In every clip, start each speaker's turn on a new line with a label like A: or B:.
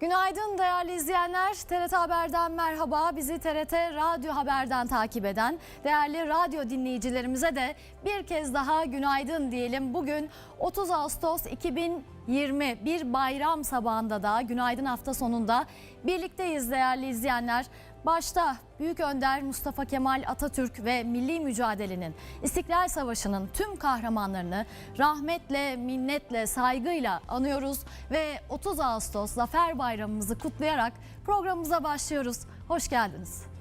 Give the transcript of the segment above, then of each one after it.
A: Günaydın değerli izleyenler. TRT Haber'den merhaba. Bizi TRT Radyo Haber'den takip eden değerli radyo dinleyicilerimize de bir kez daha günaydın diyelim. Bugün 30 Ağustos 2020 bir bayram sabahında da günaydın hafta sonunda birlikteyiz değerli izleyenler. Başta Büyük Önder Mustafa Kemal Atatürk ve milli mücadelenin İstiklal Savaşı'nın tüm kahramanlarını rahmetle, minnetle, saygıyla anıyoruz ve 30 Ağustos Zafer Bayramımızı kutlayarak programımıza başlıyoruz. Hoş geldiniz.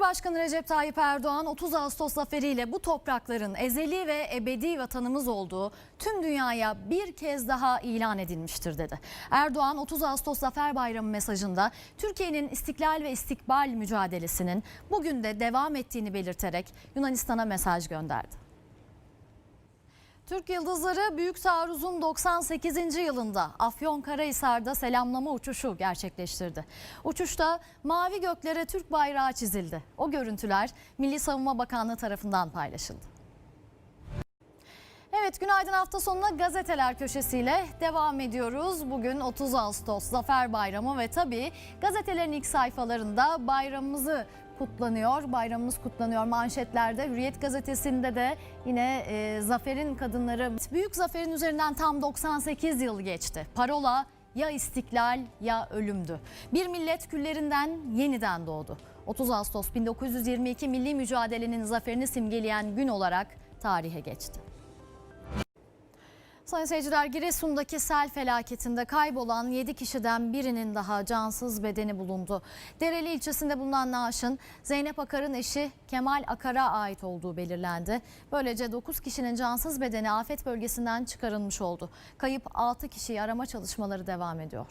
A: Cumhurbaşkanı Recep Tayyip Erdoğan 30 Ağustos zaferiyle bu toprakların ezeli ve ebedi vatanımız olduğu tüm dünyaya bir kez daha ilan edilmiştir dedi. Erdoğan 30 Ağustos Zafer Bayramı mesajında Türkiye'nin istiklal ve istikbal mücadelesinin bugün de devam ettiğini belirterek Yunanistan'a mesaj gönderdi. Türk Yıldızları Büyük Taarruz'un 98. yılında Afyonkarahisar'da selamlama uçuşu gerçekleştirdi. Uçuşta mavi göklere Türk bayrağı çizildi. O görüntüler Milli Savunma Bakanlığı tarafından paylaşıldı. Evet günaydın hafta sonuna gazeteler köşesiyle devam ediyoruz. Bugün 30 Ağustos Zafer Bayramı ve tabii gazetelerin ilk sayfalarında bayramımızı kutlanıyor. Bayramımız kutlanıyor manşetlerde. Hürriyet gazetesinde de yine e, Zafer'in kadınları büyük zaferin üzerinden tam 98 yıl geçti. Parola ya istiklal ya ölümdü. Bir millet küllerinden yeniden doğdu. 30 Ağustos 1922 milli mücadelenin zaferini simgeleyen gün olarak tarihe geçti. Sayın seyirciler Giresun'daki sel felaketinde kaybolan 7 kişiden birinin daha cansız bedeni bulundu. Dereli ilçesinde bulunan naaşın Zeynep Akar'ın eşi Kemal Akar'a ait olduğu belirlendi. Böylece 9 kişinin cansız bedeni afet bölgesinden çıkarılmış oldu. Kayıp 6 kişiyi arama çalışmaları devam ediyor.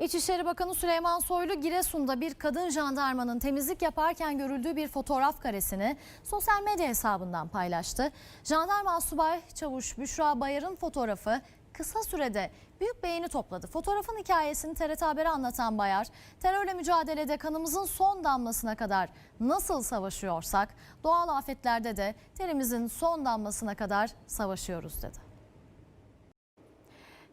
A: İçişleri Bakanı Süleyman Soylu Giresun'da bir kadın jandarmanın temizlik yaparken görüldüğü bir fotoğraf karesini sosyal medya hesabından paylaştı. Jandarma Subay Çavuş Büşra Bayar'ın fotoğrafı kısa sürede büyük beğeni topladı. Fotoğrafın hikayesini TRT Haber'e anlatan Bayar, terörle mücadelede kanımızın son damlasına kadar nasıl savaşıyorsak doğal afetlerde de terimizin son damlasına kadar savaşıyoruz dedi.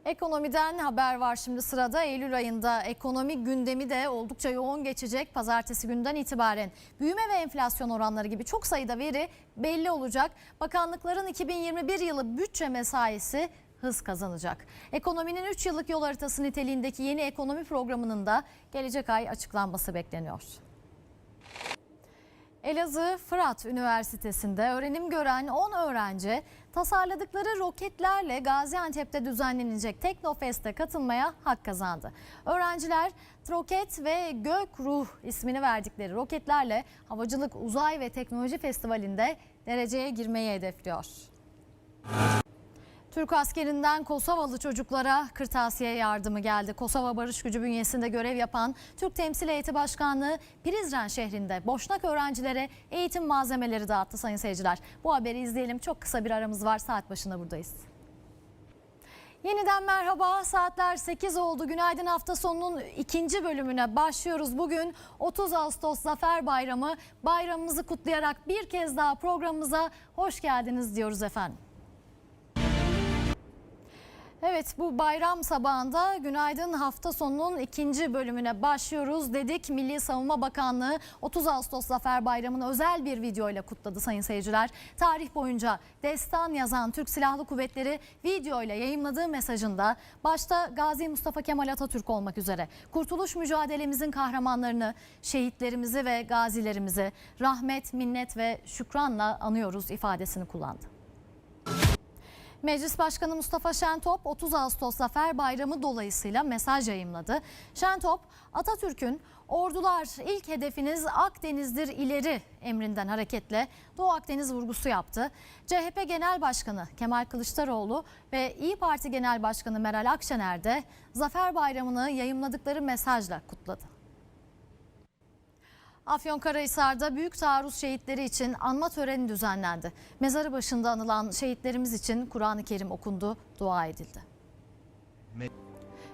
A: Ekonomiden haber var şimdi sırada. Eylül ayında ekonomi gündemi de oldukça yoğun geçecek. Pazartesi günden itibaren büyüme ve enflasyon oranları gibi çok sayıda veri belli olacak. Bakanlıkların 2021 yılı bütçe mesaisi hız kazanacak. Ekonominin 3 yıllık yol haritası niteliğindeki yeni ekonomi programının da gelecek ay açıklanması bekleniyor. Elazığ Fırat Üniversitesi'nde öğrenim gören 10 öğrenci tasarladıkları roketlerle Gaziantep'te düzenlenecek Teknofest'e katılmaya hak kazandı. Öğrenciler roket ve Gök Ruh ismini verdikleri roketlerle Havacılık Uzay ve Teknoloji Festivali'nde dereceye girmeyi hedefliyor. Türk askerinden Kosovalı çocuklara kırtasiye yardımı geldi. Kosova Barış Gücü bünyesinde görev yapan Türk Temsil Heyeti Başkanlığı Prizren şehrinde Boşnak öğrencilere eğitim malzemeleri dağıttı sayın seyirciler. Bu haberi izleyelim. Çok kısa bir aramız var. Saat başında buradayız. Yeniden merhaba. Saatler 8 oldu. Günaydın hafta sonunun ikinci bölümüne başlıyoruz. Bugün 30 Ağustos Zafer Bayramı. Bayramımızı kutlayarak bir kez daha programımıza hoş geldiniz diyoruz efendim. Evet bu bayram sabahında günaydın hafta sonunun ikinci bölümüne başlıyoruz dedik. Milli Savunma Bakanlığı 30 Ağustos Zafer Bayramı'nı özel bir video ile kutladı sayın seyirciler. Tarih boyunca destan yazan Türk Silahlı Kuvvetleri video ile yayınladığı mesajında başta Gazi Mustafa Kemal Atatürk olmak üzere kurtuluş mücadelemizin kahramanlarını, şehitlerimizi ve gazilerimizi rahmet, minnet ve şükranla anıyoruz ifadesini kullandı. Meclis Başkanı Mustafa Şentop 30 Ağustos Zafer Bayramı dolayısıyla mesaj yayımladı. Şentop Atatürk'ün ordular ilk hedefiniz Akdeniz'dir ileri emrinden hareketle Doğu Akdeniz vurgusu yaptı. CHP Genel Başkanı Kemal Kılıçdaroğlu ve İyi Parti Genel Başkanı Meral Akşener de Zafer Bayramı'nı yayımladıkları mesajla kutladı. Afyonkarahisar'da büyük taarruz şehitleri için anma töreni düzenlendi. Mezarı başında anılan şehitlerimiz için Kur'an-ı Kerim okundu, dua edildi.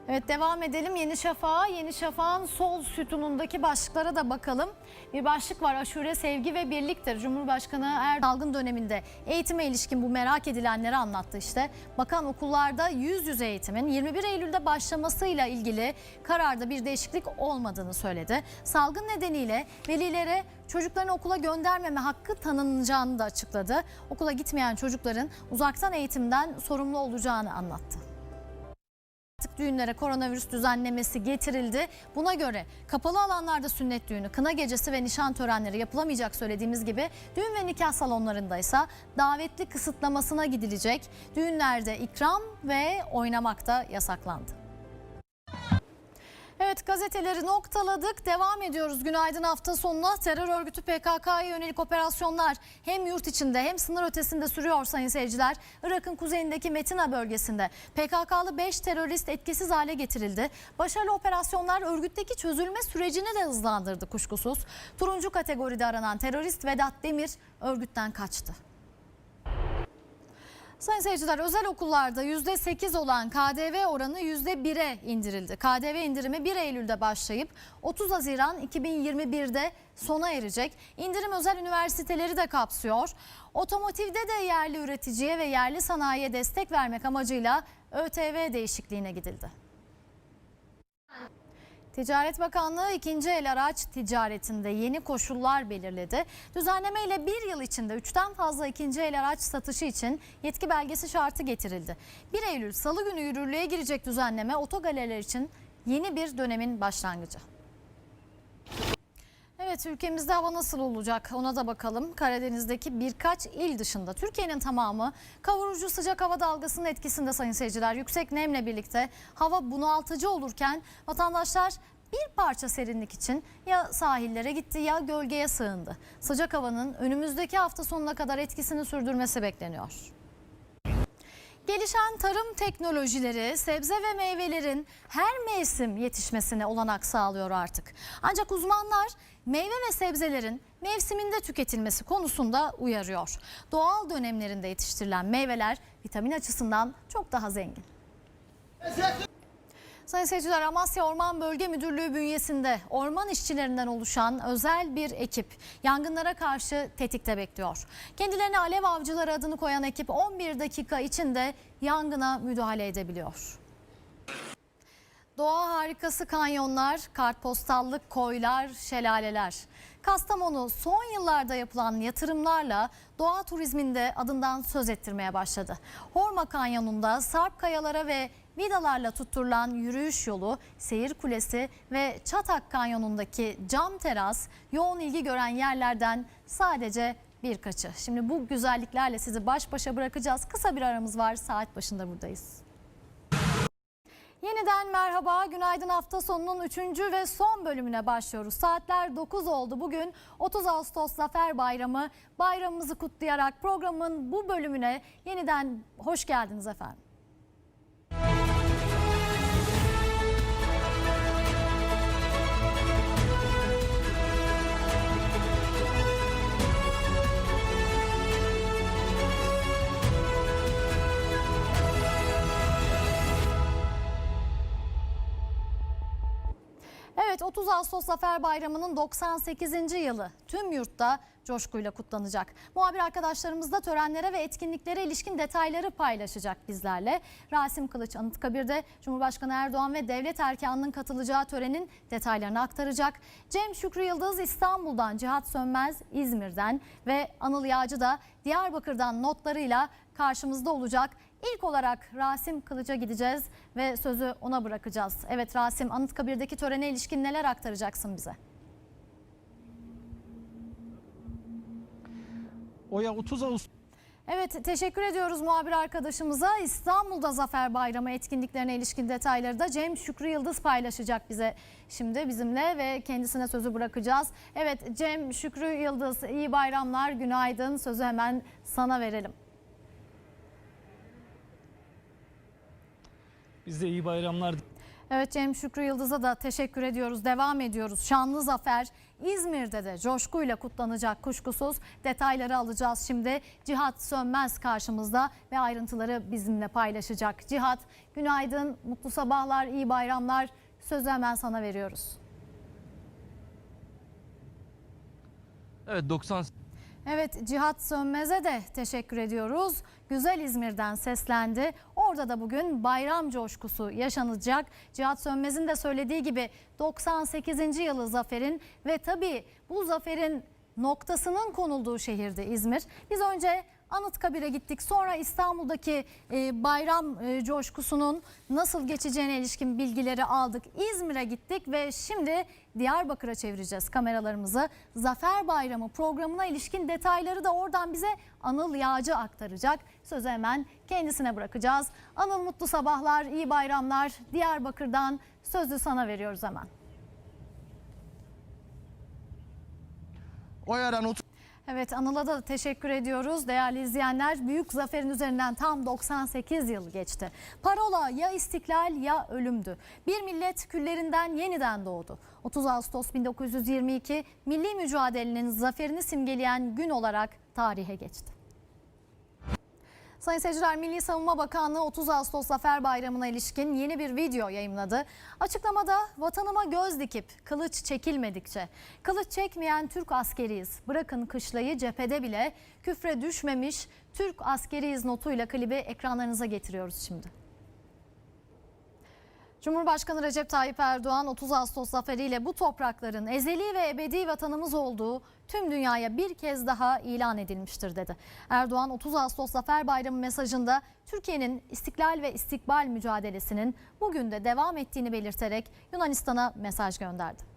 A: Evet devam edelim. Yeni Şafak'a, Yeni Şafak'ın sol sütunundaki başlıklara da bakalım. Bir başlık var aşure, sevgi ve birliktir. Cumhurbaşkanı Erdoğan döneminde eğitime ilişkin bu merak edilenleri anlattı işte. Bakan okullarda yüz yüze eğitimin 21 Eylül'de başlamasıyla ilgili kararda bir değişiklik olmadığını söyledi. Salgın nedeniyle velilere çocuklarını okula göndermeme hakkı tanınacağını da açıkladı. Okula gitmeyen çocukların uzaktan eğitimden sorumlu olacağını anlattı. Artık düğünlere koronavirüs düzenlemesi getirildi. Buna göre kapalı alanlarda sünnet düğünü, kına gecesi ve nişan törenleri yapılamayacak söylediğimiz gibi düğün ve nikah salonlarında ise davetli kısıtlamasına gidilecek. Düğünlerde ikram ve oynamak da yasaklandı. Evet gazeteleri noktaladık. Devam ediyoruz günaydın hafta sonuna. Terör örgütü PKK'ya yönelik operasyonlar hem yurt içinde hem sınır ötesinde sürüyor sayın seyirciler. Irak'ın kuzeyindeki Metina bölgesinde PKK'lı 5 terörist etkisiz hale getirildi. Başarılı operasyonlar örgütteki çözülme sürecini de hızlandırdı kuşkusuz. Turuncu kategoride aranan terörist Vedat Demir örgütten kaçtı. Sayın seyirciler özel okullarda %8 olan KDV oranı %1'e indirildi. KDV indirimi 1 Eylül'de başlayıp 30 Haziran 2021'de sona erecek. İndirim özel üniversiteleri de kapsıyor. Otomotivde de yerli üreticiye ve yerli sanayiye destek vermek amacıyla ÖTV değişikliğine gidildi. Ticaret Bakanlığı ikinci el araç ticaretinde yeni koşullar belirledi. Düzenleme ile bir yıl içinde üçten fazla ikinci el araç satışı için yetki belgesi şartı getirildi. 1 Eylül Salı günü yürürlüğe girecek düzenleme otogaleriler için yeni bir dönemin başlangıcı. Evet ülkemizde hava nasıl olacak ona da bakalım. Karadeniz'deki birkaç il dışında Türkiye'nin tamamı kavurucu sıcak hava dalgasının etkisinde sayın seyirciler. Yüksek nemle birlikte hava bunaltıcı olurken vatandaşlar bir parça serinlik için ya sahillere gitti ya gölgeye sığındı. Sıcak havanın önümüzdeki hafta sonuna kadar etkisini sürdürmesi bekleniyor. Gelişen tarım teknolojileri sebze ve meyvelerin her mevsim yetişmesine olanak sağlıyor artık. Ancak uzmanlar meyve ve sebzelerin mevsiminde tüketilmesi konusunda uyarıyor. Doğal dönemlerinde yetiştirilen meyveler vitamin açısından çok daha zengin. Sayın seyirciler Amasya Orman Bölge Müdürlüğü bünyesinde orman işçilerinden oluşan özel bir ekip yangınlara karşı tetikte bekliyor. Kendilerine alev avcıları adını koyan ekip 11 dakika içinde yangına müdahale edebiliyor. Doğa harikası kanyonlar, kartpostallık koylar, şelaleler. Kastamonu son yıllarda yapılan yatırımlarla doğa turizminde adından söz ettirmeye başladı. Horma Kanyonu'nda sarp kayalara ve vidalarla tutturulan yürüyüş yolu, seyir kulesi ve Çatak Kanyonu'ndaki cam teras yoğun ilgi gören yerlerden sadece birkaçı. Şimdi bu güzelliklerle sizi baş başa bırakacağız. Kısa bir aramız var. Saat başında buradayız. Yeniden merhaba. Günaydın hafta sonunun 3. ve son bölümüne başlıyoruz. Saatler 9 oldu. Bugün 30 Ağustos Zafer Bayramı. Bayramımızı kutlayarak programın bu bölümüne yeniden hoş geldiniz efendim. 30 Ağustos Zafer Bayramı'nın 98. yılı tüm yurtta coşkuyla kutlanacak. Muhabir arkadaşlarımız da törenlere ve etkinliklere ilişkin detayları paylaşacak bizlerle. Rasim Kılıç Anıtkabir'de Cumhurbaşkanı Erdoğan ve devlet erkanının katılacağı törenin detaylarını aktaracak. Cem Şükrü Yıldız İstanbul'dan, Cihat Sönmez İzmir'den ve Anıl Yağcı da Diyarbakır'dan notlarıyla karşımızda olacak. İlk olarak Rasim Kılıç'a gideceğiz ve sözü ona bırakacağız. Evet Rasim Anıtkabir'deki törene ilişkin neler aktaracaksın bize?
B: Oya 30 Ağustos
A: Evet teşekkür ediyoruz muhabir arkadaşımıza. İstanbul'da Zafer Bayramı etkinliklerine ilişkin detayları da Cem Şükrü Yıldız paylaşacak bize şimdi bizimle ve kendisine sözü bırakacağız. Evet Cem Şükrü Yıldız iyi bayramlar günaydın sözü hemen sana verelim.
B: Biz de iyi bayramlar
A: Evet Cem Şükrü Yıldız'a da teşekkür ediyoruz. Devam ediyoruz. Şanlı Zafer İzmir'de de coşkuyla kutlanacak kuşkusuz. Detayları alacağız şimdi. Cihat Sönmez karşımızda ve ayrıntıları bizimle paylaşacak. Cihat günaydın, mutlu sabahlar, iyi bayramlar. Sözü hemen sana veriyoruz.
B: Evet 90
A: Evet Cihat Sönmez'e de teşekkür ediyoruz. Güzel İzmir'den seslendi. Orada da bugün bayram coşkusu yaşanacak. Cihat Sönmez'in de söylediği gibi 98. yılı zaferin ve tabii bu zaferin noktasının konulduğu şehirdi İzmir. Biz önce Anıtkabir'e gittik. Sonra İstanbul'daki e, bayram e, coşkusunun nasıl geçeceğine ilişkin bilgileri aldık. İzmir'e gittik ve şimdi Diyarbakır'a çevireceğiz kameralarımızı. Zafer Bayramı programına ilişkin detayları da oradan bize Anıl Yağcı aktaracak. Sözü hemen kendisine bırakacağız. Anıl mutlu sabahlar, iyi bayramlar. Diyarbakır'dan sözü sana veriyoruz hemen.
C: O yaran 30
A: Evet Anıl'a da teşekkür ediyoruz. Değerli izleyenler büyük zaferin üzerinden tam 98 yıl geçti. Parola ya istiklal ya ölümdü. Bir millet küllerinden yeniden doğdu. 30 Ağustos 1922 milli mücadelenin zaferini simgeleyen gün olarak tarihe geçti. Sayın seyirciler Milli Savunma Bakanlığı 30 Ağustos Zafer Bayramı'na ilişkin yeni bir video yayımladı. Açıklamada vatanıma göz dikip kılıç çekilmedikçe, kılıç çekmeyen Türk askeriyiz. Bırakın kışlayı cephede bile küfre düşmemiş Türk askeriyiz notuyla klibi ekranlarınıza getiriyoruz şimdi. Cumhurbaşkanı Recep Tayyip Erdoğan 30 Ağustos zaferiyle bu toprakların ezeli ve ebedi vatanımız olduğu tüm dünyaya bir kez daha ilan edilmiştir dedi. Erdoğan 30 Ağustos Zafer Bayramı mesajında Türkiye'nin istiklal ve istikbal mücadelesinin bugün de devam ettiğini belirterek Yunanistan'a mesaj gönderdi.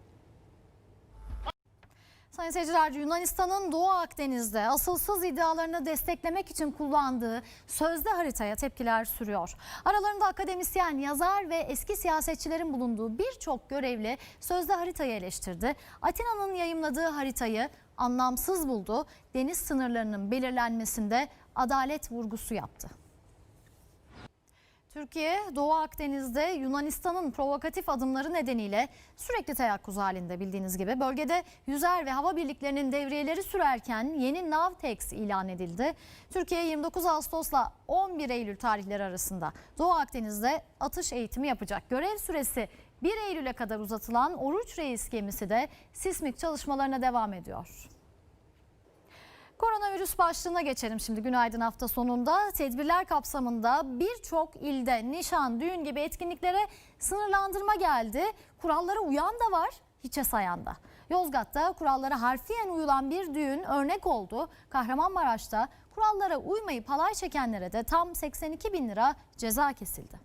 A: Sayın seyirciler Yunanistan'ın Doğu Akdeniz'de asılsız iddialarını desteklemek için kullandığı sözde haritaya tepkiler sürüyor. Aralarında akademisyen, yazar ve eski siyasetçilerin bulunduğu birçok görevli sözde haritayı eleştirdi. Atina'nın yayımladığı haritayı anlamsız buldu. Deniz sınırlarının belirlenmesinde adalet vurgusu yaptı. Türkiye, Doğu Akdeniz'de Yunanistan'ın provokatif adımları nedeniyle sürekli teyakkuz halinde bildiğiniz gibi. Bölgede yüzer ve hava birliklerinin devriyeleri sürerken yeni Navtex ilan edildi. Türkiye 29 Ağustos'la 11 Eylül tarihleri arasında Doğu Akdeniz'de atış eğitimi yapacak. Görev süresi 1 Eylül'e kadar uzatılan Oruç Reis gemisi de sismik çalışmalarına devam ediyor. Koronavirüs başlığına geçelim şimdi günaydın hafta sonunda. Tedbirler kapsamında birçok ilde nişan, düğün gibi etkinliklere sınırlandırma geldi. Kurallara uyan da var, hiçe sayan da. Yozgat'ta kurallara harfiyen uyulan bir düğün örnek oldu. Kahramanmaraş'ta kurallara uymayıp halay çekenlere de tam 82 bin lira ceza kesildi.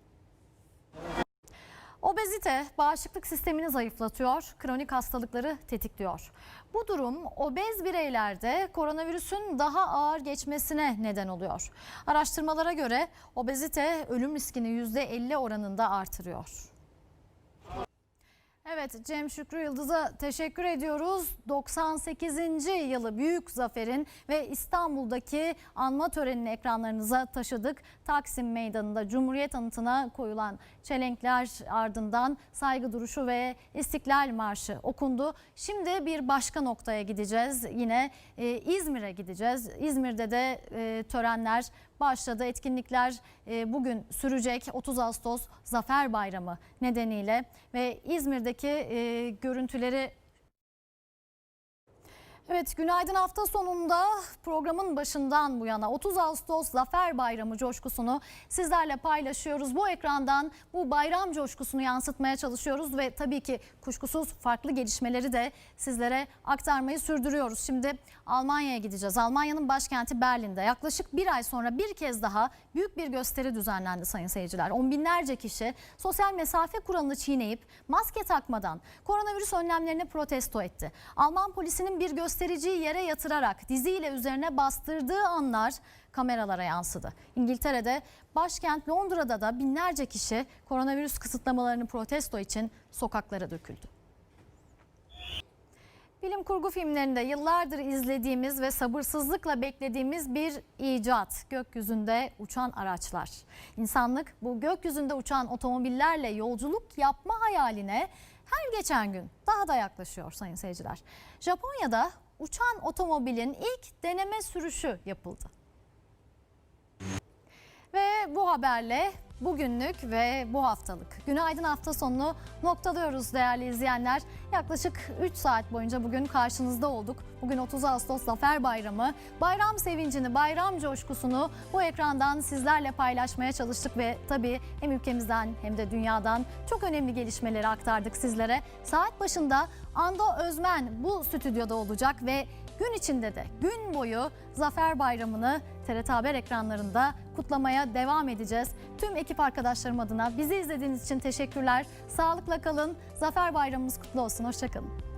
A: Obezite bağışıklık sistemini zayıflatıyor, kronik hastalıkları tetikliyor. Bu durum obez bireylerde koronavirüsün daha ağır geçmesine neden oluyor. Araştırmalara göre obezite ölüm riskini %50 oranında artırıyor. Evet Cem Şükrü Yıldız'a teşekkür ediyoruz. 98. yılı büyük zaferin ve İstanbul'daki anma törenini ekranlarınıza taşıdık. Taksim Meydanı'nda Cumhuriyet anıtına koyulan çelenkler ardından saygı duruşu ve İstiklal Marşı okundu. Şimdi bir başka noktaya gideceğiz. Yine e, İzmir'e gideceğiz. İzmir'de de e, törenler başladı. Etkinlikler e, bugün sürecek 30 Ağustos Zafer Bayramı nedeniyle ve İzmir'deki e, görüntüleri Evet günaydın hafta sonunda programın başından bu yana 30 Ağustos Zafer Bayramı coşkusunu sizlerle paylaşıyoruz. Bu ekrandan bu bayram coşkusunu yansıtmaya çalışıyoruz ve tabii ki kuşkusuz farklı gelişmeleri de sizlere aktarmayı sürdürüyoruz. Şimdi Almanya'ya gideceğiz. Almanya'nın başkenti Berlin'de yaklaşık bir ay sonra bir kez daha büyük bir gösteri düzenlendi sayın seyirciler. On binlerce kişi sosyal mesafe kuralını çiğneyip maske takmadan koronavirüs önlemlerini protesto etti. Alman polisinin bir gösteri göstericiyi yere yatırarak diziyle üzerine bastırdığı anlar kameralara yansıdı. İngiltere'de başkent Londra'da da binlerce kişi koronavirüs kısıtlamalarını protesto için sokaklara döküldü. Bilim kurgu filmlerinde yıllardır izlediğimiz ve sabırsızlıkla beklediğimiz bir icat. Gökyüzünde uçan araçlar. İnsanlık bu gökyüzünde uçan otomobillerle yolculuk yapma hayaline her geçen gün daha da yaklaşıyor sayın seyirciler. Japonya'da uçan otomobilin ilk deneme sürüşü yapıldı. Ve bu haberle bugünlük ve bu haftalık Günaydın hafta sonunu noktalıyoruz değerli izleyenler. Yaklaşık 3 saat boyunca bugün karşınızda olduk. Bugün 30 Ağustos Zafer Bayramı. Bayram sevincini, bayram coşkusunu bu ekrandan sizlerle paylaşmaya çalıştık ve tabii hem ülkemizden hem de dünyadan çok önemli gelişmeleri aktardık sizlere. Saat başında Ando Özmen bu stüdyoda olacak ve gün içinde de gün boyu Zafer Bayramı'nı TRT Haber ekranlarında kutlamaya devam edeceğiz. Tüm ekip arkadaşlarım adına bizi izlediğiniz için teşekkürler. Sağlıkla kalın. Zafer Bayramımız kutlu olsun. Hoşçakalın.